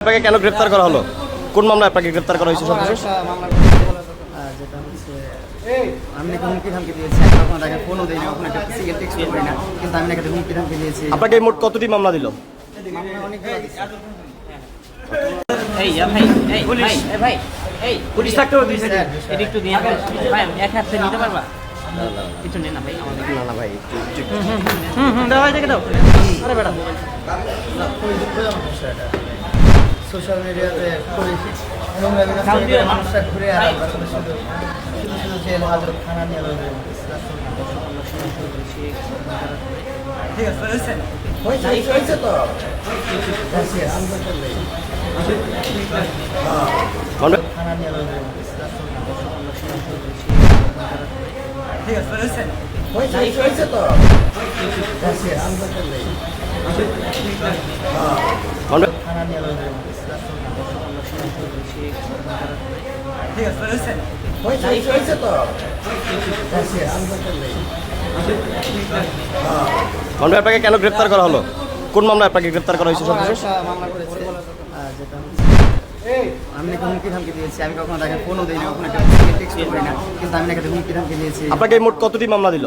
আপনাকে কেন গ্রেপ্তার করা হলো কোন মামলায় আপনাকে গ্রেপ্তার করা হয়েছে সর্বশেষ যেটা হচ্ছে আমি হুমকি ধামকি দিয়েছি কখনো তাকে ফোনও দিই না কখনো একটা সিগারেট টেক্সট করি না কিন্তু আমি নাকি হুমকি ধামকি দিয়েছি আপনাকে মোট কতটি মামলা দিল মামলা অনেকগুলো দিয়েছে। এই যা ভাই এই ভাই এই ভাই এই পুলিশ থাকতেও দিছে একটু দিয়ে ভাই এক হাতে নিতে পারবা কিছু নে না ভাই আমাদের না না ভাই হুম হুম দাও ভাই দেখে দাও আরে বেটা সোশ্যাল মিডিয়াতে খুবই নোংরা বিরাজ সাউন্ড করে দিয়ে মানুষরা ঘুরে আর শুধু শুধু জেল হাজত খানা নিয়ে ঠিক আছে হয়েছে? তো। খানা নিয়ে ঠিক আছে হয়েছে? হয়েছে তো। ঠিক আছে আপনাকে কেন গ্রেপ্তার করা হলো? কোন মামলায় আপনাকে গ্রেপ্তার করা হয়েছে সর্বশেষ আমি হুমকি ধামকি দিয়েছি। আমি কখনো তাকে ফোনও দিই না কখনো টেক্সট করি না কিন্তু আমি তাকে হুমকি ধামকি দিয়েছি। আপনাকে মোট কতটি মামলা দিল।